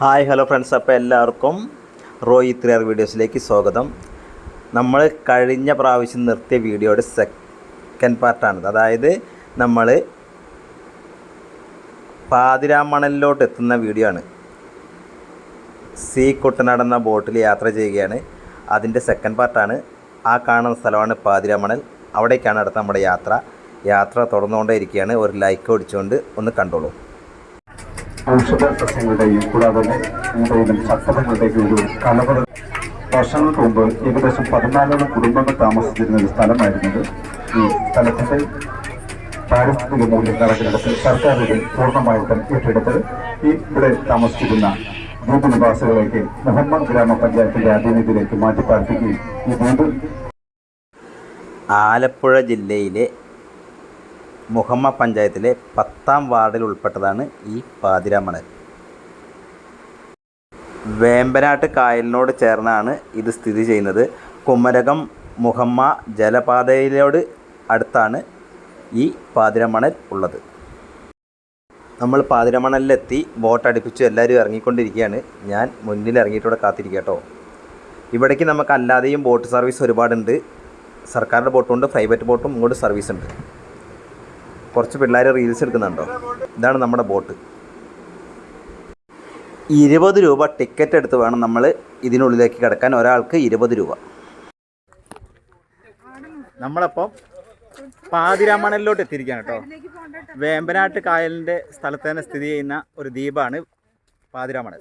Hi hello friends. അപ്പോൾ എല്ലാവർക്കും റോയി ത്രിയർ വീഡിയോസിലേക്ക് സ്വാഗതം. നമ്മൾ കഴിഞ്ഞ പ്രാവശ്യം നിർത്തിയ വീഡിയോയുടെ സെക്കൻഡ് പാർട്ടാണിത് അതായത് നമ്മൾ പാതിരാമണലിലോട്ട് എത്തുന്ന വീഡിയോ ആണ്. സീ കുട്ടനാടെന്ന ബോട്ടിൽ യാത്ര ചെയ്യുകയാണ്. അതിന്റെ സെക്കൻഡ് പാർട്ടാണ് ആ കാണുന്ന സ്ഥലമാണ് പാതിരാമണൽ അവിടേക്കാണ് അടുത്ത നമ്മുടെ യാത്ര. യാത്ര തുടർന്നുകൊണ്ടേ ഇരിക്കുകയാണ് ഒരു ലൈക്ക് ഓടിച്ചുകൊണ്ട് ഒന്ന് കണ്ടോളൂ. ഔഷധ സസ്യങ്ങളുടെയും കൂടാതെ മൂടയിലും ചട്ടങ്ങളുടെയും ഒരു കലവറ വർഷങ്ങൾക്ക് മുമ്പ് ഏകദേശം പതിനാലോളം കുടുംബങ്ങൾ താമസിച്ചിരുന്ന ഒരു സ്ഥലമായിരുന്നത് ഈ സ്ഥലത്തിന്റെ പാരിസ്ഥിതിക മൂല്യം കണക്കിലെടുത്ത് സർക്കാർ ഇത് പൂർണമായിട്ടും ഏറ്റെടുത്ത് ഈ ഇവിടെ താമസിച്ചിരുന്ന ദ്വീപ് നിവാസികളേക്ക് മുഹമ്മദ് ഗ്രാമപഞ്ചായത്തിന്റെ അധീനത്തിലേക്ക് മാറ്റിപ്പാർപ്പിക്കുകയും ഈ ദ്വീപ് ആലപ്പുഴ ജില്ലയിലെ മുഹമ്മ പഞ്ചായത്തിലെ പത്താം വാർഡിൽ ഉൾപ്പെട്ടതാണ് ഈ പാതിരാമണൽ വേമ്പനാട്ട് കായലിനോട് ചേർന്നാണ് ഇത് സ്ഥിതി ചെയ്യുന്നത്. കുമരകം മുഹമ്മ ജലപാതയിലോട് അടുത്താണ് ഈ പാതിരമണൽ ഉള്ളത്. നമ്മൾ പാതിരമണലിലെത്തി ബോട്ട് അടുപ്പിച്ച് എല്ലാവരും ഇറങ്ങിക്കൊണ്ടിരിക്കുകയാണ്. ഞാൻ മുന്നിൽ ഇറങ്ങിയിട്ടൂടെ കാത്തിരിക്കട്ടോ ഇവിടേക്ക് നമുക്ക് അല്ലാതെയും ബോട്ട് സർവീസ് ഒരുപാടുണ്ട്. സർക്കാരിന്റെ ബോട്ടും ഉണ്ട് പ്രൈവറ്റ് ബോട്ടും ഇങ്ങോട്ട് സർവീസ് ഉണ്ട്. കുറച്ച് പിള്ളേർ റീൽസ് എടുക്കുന്നുണ്ടോ? ഇതാണ് നമ്മുടെ ബോട്ട്. ഇരുപത് രൂപ ടിക്കറ്റ് എടുത്ത് വേണം നമ്മൾ ഇതിനുള്ളിലേക്ക് കിടക്കാൻ. ഒരാൾക്ക് ഇരുപത് രൂപ. നമ്മളപ്പം പാതിരാമണലിലോട്ട് എത്തിയിരിക്കുകയാണ് കേട്ടോ. വേമ്പനാട്ട് കായലിന്റെ സ്ഥലത്ത് തന്നെ സ്ഥിതി ചെയ്യുന്ന ഒരു ദ്വീപാണ് പാതിരാമണൽ.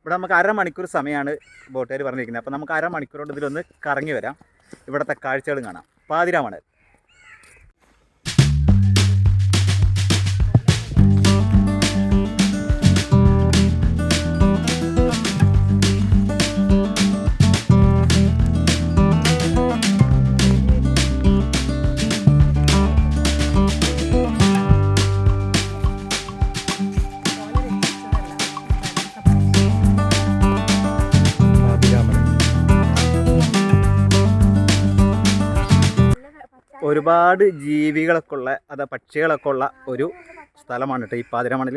ഇവിടെ നമുക്ക് അരമണിക്കൂർ സമയമാണ് ബോട്ടുകാർ പറഞ്ഞിരിക്കുന്നത്. അപ്പോൾ നമുക്ക് അരമണിക്കൂർ ഇതിലൊന്ന് കറങ്ങി വരാം. ഇവിടുത്തെ കാഴ്ചകളും കാണാം. പാതിരാമണൽ. ഒരുപാട് ജീവികളൊക്കെ ഉള്ള അത് പക്ഷികളൊക്കെ ഉള്ള ഒരു സ്ഥലമാണ് കേട്ടോ ഈ പാതിരമണൽ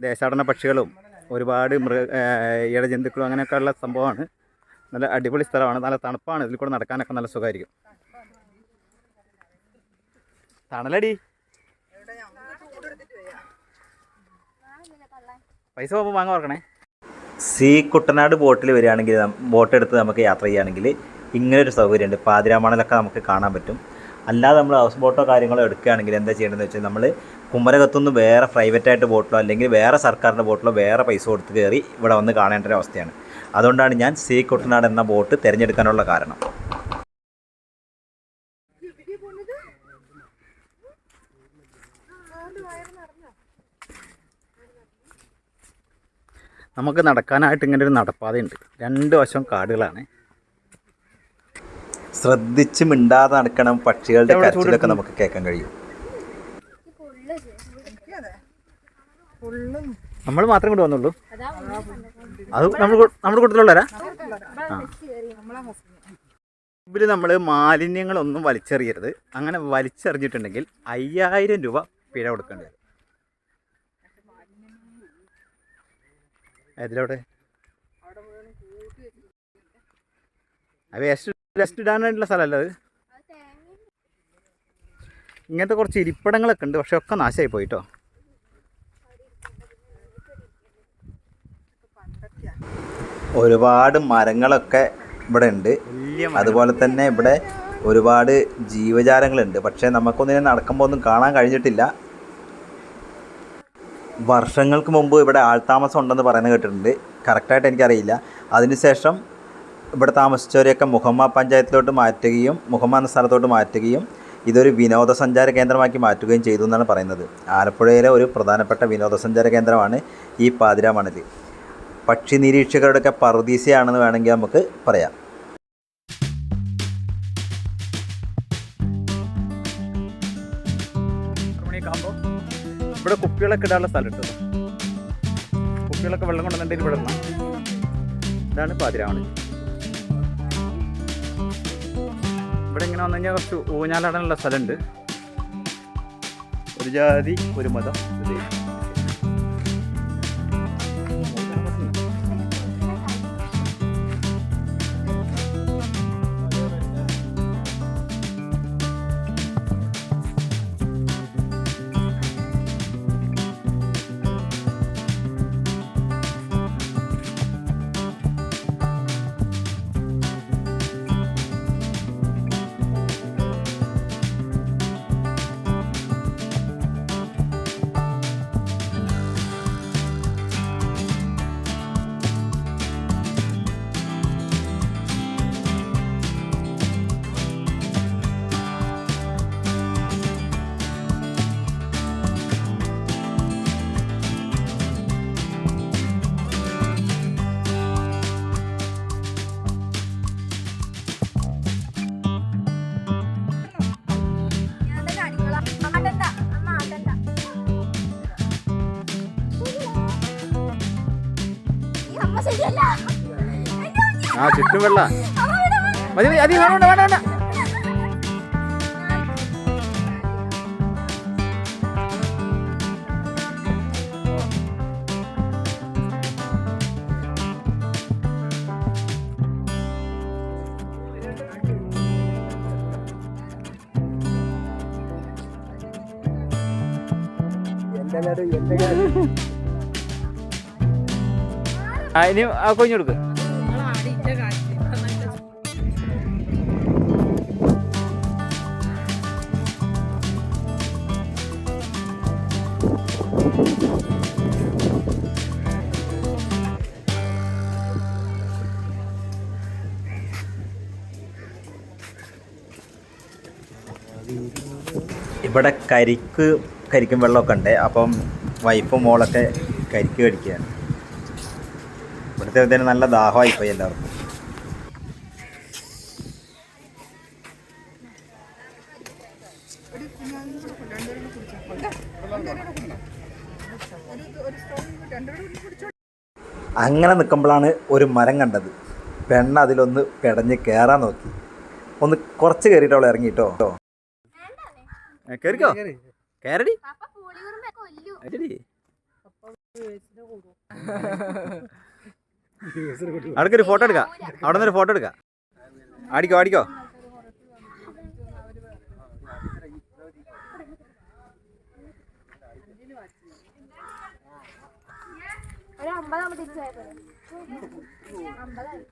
ദേശാടന പക്ഷികളും ഒരുപാട് മൃഗ ഇഴജന്തുക്കളും അങ്ങനെയൊക്കെ ഉള്ള സംഭവമാണ്. നല്ല അടിപൊളി സ്ഥലമാണ്. നല്ല തണുപ്പാണ്. ഇതിൽ കൂടെ നടക്കാനൊക്കെ നല്ല സുഖമായിരിക്കും തണലടി. പൈസ പോകുമ്പോൾ വാങ്ങാൻ ഓർക്കണേ സി കുട്ടനാട് ബോട്ടിൽ വരികയാണെങ്കിൽ ബോട്ടെടുത്ത് നമുക്ക് യാത്ര ചെയ്യുകയാണെങ്കിൽ ഇങ്ങനൊരു സൗകര്യമുണ്ട്. പാതിരാമണലൊക്കെ നമുക്ക് കാണാൻ പറ്റും. അല്ലാതെ നമ്മൾ ഹൗസ് ബോട്ടോ കാര്യങ്ങളോ എടുക്കുകയാണെങ്കിൽ എന്താ ചെയ്യേണ്ടതെന്ന് വെച്ചാൽ നമ്മൾ കുമരകത്തുനിന്ന് വേറെ പ്രൈവറ്റായിട്ട് ബോട്ടിലോ അല്ലെങ്കിൽ വേറെ സർക്കാരിന്റെ ബോട്ടിലോ വേറെ പൈസ കൊടുത്ത് കയറി ഇവിടെ വന്ന് കാണേണ്ട ഒരു അവസ്ഥയാണ്. അതുകൊണ്ടാണ് ഞാൻ സി കുട്ടനാട് എന്ന ബോട്ട് തിരഞ്ഞെടുക്കാനുള്ള കാരണം. നമുക്ക് നടക്കാനായിട്ട് ഇങ്ങനെ ഒരു നടപ്പാതയുണ്ട്. രണ്ട് വശം കാടുകളാണ്. ശ്രദ്ധിച്ച് മിണ്ടാതെ നടക്കണം പക്ഷികളുടെ കരച്ചിലൊക്കെ നമുക്ക് കേൾക്കാൻ കഴിയും. നമ്മൾ മാത്രം കൊണ്ട് വന്നുള്ളൂ അത് നമ്മൾ നമ്മുടെ കൂട്ടത്തിലുള്ളവരാ? ഇതിൽ നമ്മൾ മാലിന്യങ്ങളൊന്നും വലിച്ചെറിയരുത്. അങ്ങനെ വലിച്ചെറിഞ്ഞിട്ടുണ്ടെങ്കിൽ അയ്യായിരം രൂപ പിഴ കൊടുക്കേണ്ടി വരും. അതിലവിടെ? വേസ്റ്റ് വേസ്റ്റ് ഇടാനായിട്ടുള്ള സ്ഥലമല്ല അത്? ഇങ്ങനത്തെ കുറച്ച് ഇരിപ്പിടങ്ങളൊക്കെ ഉണ്ട് പക്ഷെ ഒക്കെ നാശമായി പോയിട്ടോ. ഒരുപാട് മരങ്ങളൊക്കെ ഇവിടെ ഉണ്ട്. അതുപോലെ തന്നെ ഇവിടെ ഒരുപാട് ജീവജാലങ്ങളുണ്ട്. പക്ഷേ നമുക്കൊന്നിനെ നടക്കുമ്പോൾ ഒന്നും കാണാൻ കഴിഞ്ഞിട്ടില്ല. വർഷങ്ങൾക്ക് മുമ്പ് ഇവിടെ ആൾതാമസം ഉണ്ടെന്ന് പറയുന്നത് കേട്ടിട്ടുണ്ട്. കറക്റ്റായിട്ട് എനിക്കറിയില്ല. അതിനുശേഷം ഇവിടെ താമസിച്ചവരെയൊക്കെ മുഹമ്മ പഞ്ചായത്തിലോട്ട് മാറ്റുകയും മുഹമ്മ എന്ന സ്ഥലത്തോട്ട് മാറ്റുകയും ഇതൊരു വിനോദസഞ്ചാര കേന്ദ്രമാക്കി മാറ്റുകയും ചെയ്തു എന്നാണ് പറയുന്നത്. ആലപ്പുഴയിലെ ഒരു പ്രധാനപ്പെട്ട വിനോദസഞ്ചാര കേന്ദ്രമാണ് ഈ പാതിരാമണൽ പക്ഷി നിരീക്ഷകരുടെയൊക്കെ പറുദീസയാണെന്ന് വേണമെങ്കിൽ നമുക്ക് പറയാം. ഇവിടെ കുപ്പികളൊക്കെ ഇടാനുള്ള സ്ഥലം ഇട്ടത് കുപ്പികളൊക്കെ വെള്ളം കൊണ്ടുവന്നിട്ട് ഇവിടെ ഇതാണ് പാതിരാമണൽ ഇവിടെ ഇങ്ങനെ വന്നു കഴിഞ്ഞാൽ കുറച്ച് ഊഞ്ഞാലാടാനുള്ള സ്ഥലമുണ്ട്. ഒരു ജാതി ഒരു മതം ഒരു ദൈവം. ആ ചുറ്റും വെള്ള. അതി വേണ്ട വേണ്ട വേണ്ട ഇനി ആ കൊഞ്ഞു ഇവിടെ കരിക്ക് കരിക്കും വെള്ളമൊക്കെ ഉണ്ട്. അപ്പം വൈഫും മോളൊക്കെ കരിക്ക് കടിക്കുകയാണ്. ഇവിടുത്തെ ഇതിന് നല്ല ദാഹമായി പോയി എല്ലാവർക്കും. അങ്ങനെ നിൽക്കുമ്പോഴാണ് ഒരു മരം കണ്ടത്. പെണ്ണ് അതിലൊന്ന് പെടഞ്ഞ് കയറാൻ നോക്കി. ഒന്ന് കുറച്ച് കയറിയിട്ട് അവൾ ഇറങ്ങിട്ടോ കയറിക്കോ കയറടി അടുക്കൊരു ഫോട്ടോ എടുക്കാം അവിടെ നിന്നൊരു ഒരു ഫോട്ടോ എടുക്കാം. ആടിക്കോ ആടിക്കോ ഒരു അമ്പതാകുമ്പോ തിരിച്ചായത് അമ്പതായി.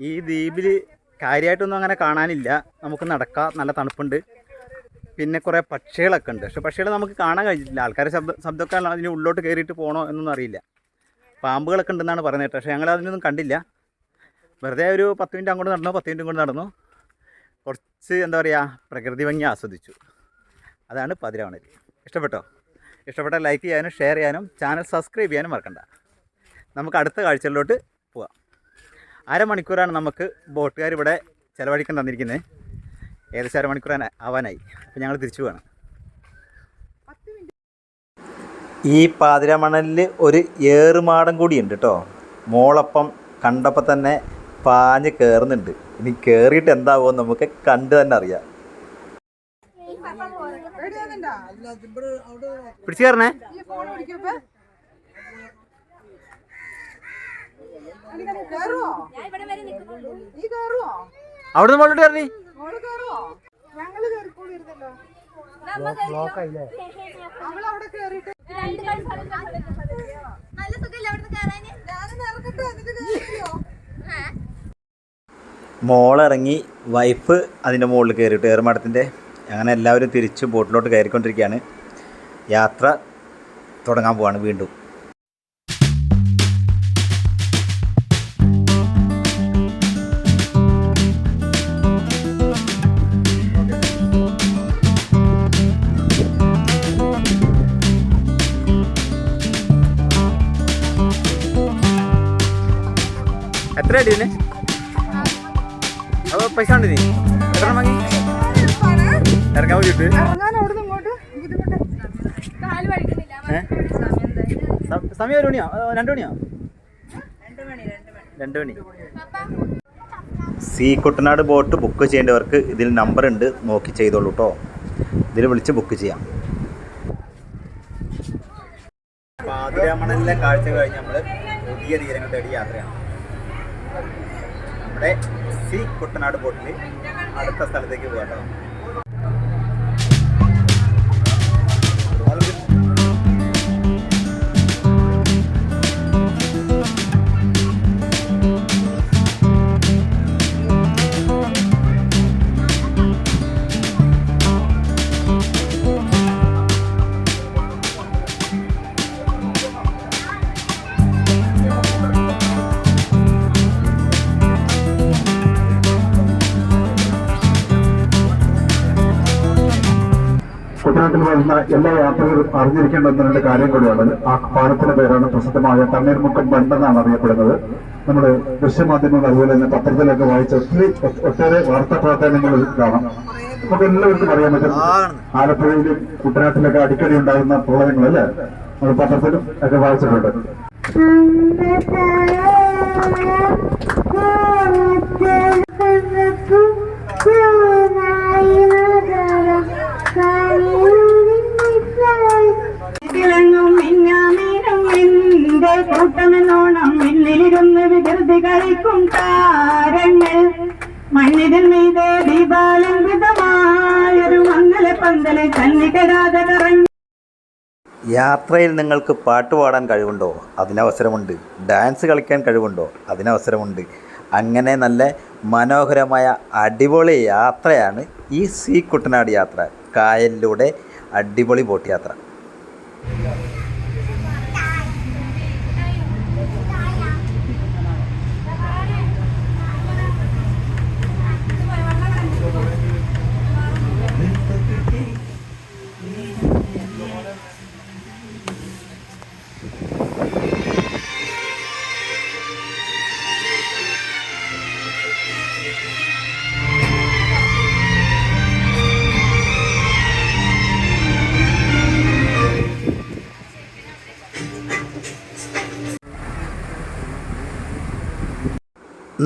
ഈ ദ്വീപിൽ കാര്യമായിട്ടൊന്നും അങ്ങനെ കാണാനില്ല. നമുക്ക് നടക്കാം നല്ല തണുപ്പുണ്ട്. പിന്നെ കുറേ പക്ഷികളൊക്കെ ഉണ്ട്. പക്ഷെ പക്ഷികൾ നമുക്ക് കാണാൻ കഴിഞ്ഞില്ല ആൾക്കാരെ ശബ്ദ ശബ്ദമൊക്കെ അതിന് ഉള്ളോട്ട് കയറിയിട്ട് പോകണോ എന്നൊന്നും അറിയില്ല. പാമ്പുകളൊക്കെ ഉണ്ടെന്നാണ് പറയുന്നത്. പക്ഷേ ഞങ്ങൾ അതിനൊന്നും കണ്ടില്ല. വെറുതെ ഒരു പത്ത് മിനിറ്റ് അങ്ങോട്ട് നടന്നു പത്ത് മിനിറ്റ് ഇങ്ങോട്ട് നടന്നു കുറച്ച് എന്താ പറയുക പ്രകൃതി ഭംഗി ആസ്വദിച്ചു. അതാണ് പതിരാവണൽ ഇഷ്ടപ്പെട്ടോ? ഇഷ്ടപ്പെട്ട ലൈക്ക് ചെയ്യാനും ഷെയർ ചെയ്യാനും ചാനൽ സബ്സ്ക്രൈബ് ചെയ്യാനും മറക്കണ്ട. നമുക്ക് അടുത്ത കാഴ്ചകളിലോട്ട് പോവാം. അരമണിക്കൂറാണ് നമുക്ക് ബോട്ടുകാർ ഇവിടെ ചിലവഴിക്കാൻ തന്നിരിക്കുന്നത് ഏകദേശം അരമണിക്കൂർ ആവാനായി. അപ്പോൾ ഞങ്ങൾ തിരിച്ചു പോകണം ഈ പാതിരമണലിൽ ഒരു ഏറുമാടം കൂടിയുണ്ട് കേട്ടോ മോളപ്പം കണ്ടപ്പോൾ തന്നെ പാഞ്ഞ് കയറുന്നുണ്ട് ഇനി കയറിയിട്ട് എന്താവുമെന്ന് നമുക്ക് കണ്ടു തന്നെ അറിയാം. പിടിച്ചു കയറണേ ഞാൻ ഇവിടെ വരെ നിൽക്കുന്നുള്ളൂ അവിടെ നിന്ന് മുകളിലോട്ട് കയറി? മോളിറങ്ങി വൈഫ് അതിന്റെ മുകളിൽ കയറിയിട്ട് ഏറുമാടത്തിന്റെ അങ്ങനെ എല്ലാവരും തിരിച്ച് ബോട്ടിലോട്ട് കയറിക്കൊണ്ടിരിക്കുകയാണ്. യാത്ര തുടങ്ങാൻ പോവാണ് വീണ്ടും. എത്ര അടി ഇതിന് അപ്പോൾ പൈസ ഉണ്ട് നീ എത്ര വാങ്ങി? ഏ? സ- സമയം ഒരു മണിയോ? രണ്ടു രണ്ട് മണിയോ? രണ്ട് മണി സി കുട്ടനാട് ബോട്ട് ബുക്ക് ചെയ്യേണ്ടവർക്ക് ഇതിൽ നമ്പർ ഉണ്ട്. നോക്കി ചെയ്തോളൂ കേട്ടോ ഇതിൽ വിളിച്ച് ബുക്ക് ചെയ്യാം. പാതിരാമണലിലെ കാഴ്ച കഴിഞ്ഞ് നമ്മൾ പുതിയ തീരങ്ങൾ തേടി യാത്രയാണ്. നമ്മുടെ സി കുട്ടനാട് ബോട്ടിൽ അടുത്ത സ്ഥലത്തേക്ക് പോകാം കുട്ടനാട്ടിൽ വരുന്ന എല്ലാ യാത്രകളും അറിഞ്ഞിരിക്കേണ്ട ഒന്ന് രണ്ട് കാര്യം കൂടിയാണ്. ആ പാലത്തിന്റെ പേരാണ് പ്രസിദ്ധമായ തണ്ണീർമുക്കം ബണ്ടെന്നാണ് അറിയപ്പെടുന്നത്. നമ്മൾ ദൃശ്യമാധ്യമങ്ങൾ അതുപോലെ തന്നെ പത്രത്തിലൊക്കെ വായിച്ച ഒത്തിരി ഒട്ടേറെ വാർത്താ പ്രാധാന്യങ്ങൾ കാണാം. നമുക്ക് എല്ലാവർക്കും അറിയാൻ പറ്റും. ആലപ്പുഴയിലും കുട്ടനാട്ടിലൊക്കെ അടിക്കടി ഉണ്ടാകുന്ന പ്രളയങ്ങൾ അല്ലേ നമ്മൾ പത്രത്തിലും ഒക്കെ വായിച്ചിട്ടുണ്ട്. കിളങ്ങും മിന്നാമീനും നിന്റെ കൂട്ടമെന്നോണം മിന്നിലിരുന്ന് വികൃതി കളിക്കും താരങ്ങൾ. മണ്ണിതിൽ മീതെ ദീപാലംകൃതമായൊരു മംഗല പന്തൽ കന്നികരാതെ കറങ്ങി. യാത്രയിൽ നിങ്ങൾക്ക് പാട്ട് പാടാൻ കഴിവുണ്ടോ? അതിനവസരമുണ്ട്. ഡാൻസ് കളിക്കാൻ കഴിവുണ്ടോ? അതിനവസരമുണ്ട്. അങ്ങനെ നല്ല മനോഹരമായ അടിപൊളി യാത്രയാണ് ഈ സീ കുട്ടനാട് യാത്ര. കായലിലൂടെ അടിപൊളി ബോട്ട് യാത്ര. Yeah.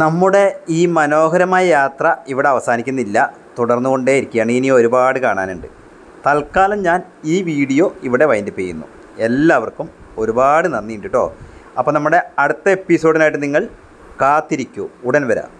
നമ്മുടെ ഈ മനോഹരമായ യാത്ര ഇവിടെ അവസാനിക്കുന്നില്ല. തുടർന്നു കൊണ്ടേയിരിക്കുകയാണ് ഇനി ഒരുപാട് കാണാനുണ്ട്. തൽക്കാലം ഞാൻ ഈ വീഡിയോ ഇവിടെ വൈൻഡപ്പ് ചെയ്യുന്നു. എല്ലാവർക്കും ഒരുപാട് നന്ദിയുണ്ട് കേട്ടോ അപ്പോൾ നമ്മുടെ അടുത്ത എപ്പിസോഡിനായിട്ട് നിങ്ങൾ കാത്തിരിക്കൂ. ഉടൻ വരാം.